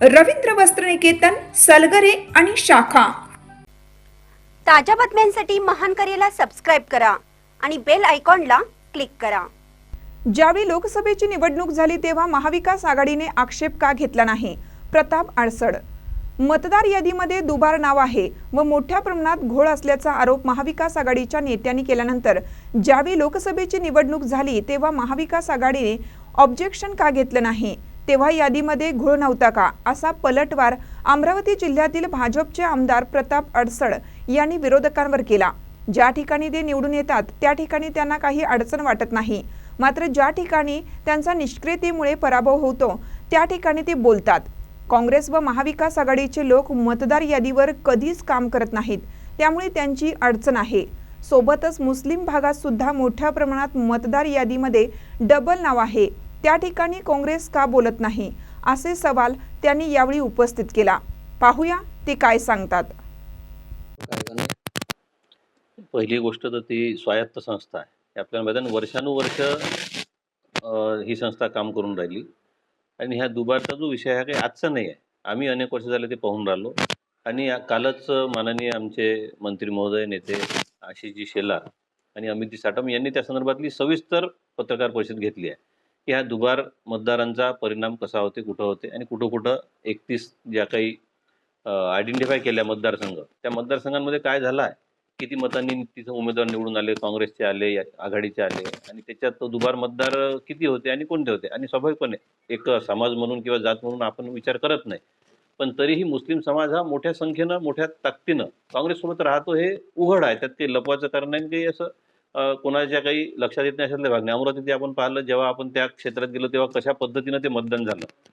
रवींद्र वस्त्रनिकेतन सलगरे आणि शाखा. ताज्या बातम्यांसाठी महान करेला सबस्क्राईब करा आणि बेल आयकॉनला क्लिक करा. ज्यावेळी लोकसभेची निवडणूक झाली तेव्हा महाविकास आघाडीने आक्षेप का घेतला नाही? प्रताप आडसड मतदार यादीमध्ये दुबार नाव आहे व मोठ्या प्रमाणात घोळ असल्याचा आरोप महाविकास आघाडीच्या नेत्यांनी केल्यानंतर ज्यावेळी लोकसभेची निवडणूक झाली तेव्हा महाविकास आघाडीने ऑब्जेक्शन का घेतलं नाही? तेव्हा यादीमध्ये घोळ नव्हता का? असा पलटवार अमरावती जिल्ह्यातील भाजपचे आमदार प्रताप अडसड यांनी विरोधकांवर केला. ज्या ठिकाणी ते निवडून येतात त्या ठिकाणी त्यांना काही अडचण वाटत नाही. मात्र ज्या ठिकाणी त्यांचा निष्क्रियतेमुळे पराभव होतो त्या ठिकाणी ते बोलतात. काँग्रेस व महाविकास आघाडीचे लोक मतदार यादीवर कधीच काम करत नाहीत. त्यामुळे त्यांची अडचण आहे. सोबतच मुस्लिम भागात सुद्धा मोठ्या प्रमाणात मतदार यादीमध्ये डबल नाव आहे. त्या ठिकाणी काँग्रेस का बोलत नाही? असे सवाल त्यांनी यावेळी उपस्थित केला. पाहूया ते काय सांगतात. पहिली गोष्ट तर ती स्वायत्त संस्था आहे. आपल्याला माहिती आहे वर्षानुवर्ष ही संस्था काम करून राहिली. आणि ह्या दुबारचा जो विषय हा काही आजचा नाही आहे. आम्ही अनेक वर्ष झाले ते पाहून राहिलो. आणि कालच माननीय आमचे मंत्री महोदय नेते आशिषजी शेलार आणि अमितजी साटम यांनी त्या संदर्भातली सविस्तर पत्रकार परिषद घेतली आहे. की ह्या दुबार मतदारांचा परिणाम कसा होते कुठं होते आणि कुठं कुठं एकतीस ज्या काही आयडेंटिफाय केल्या मतदारसंघ त्या मतदारसंघांमध्ये काय झालं आहे किती मतांनी तिथं उमेदवार निवडून आले काँग्रेसचे आले या- आघाडीचे आले आणि त्याच्यात तो दुबार मतदार किती होते आणि कोणते होते? आणि स्वाभाविकपणे एक समाज म्हणून किंवा जात म्हणून आपण विचार करत नाही. पण तरीही मुस्लिम समाज हा मोठ्या संख्येनं मोठ्या ताकदीनं काँग्रेससोबत राहतो हे उघड आहे. त्यात काही लपवायचं कारण नाही काही असं कोणाच्या काही लक्षात येत नाही अशातले भाग नाही अमरावतीत आपण पाहिलं जेव्हा आपण त्या क्षेत्रात गेलो तेव्हा कशा पद्धतीनं ते मतदान झालं?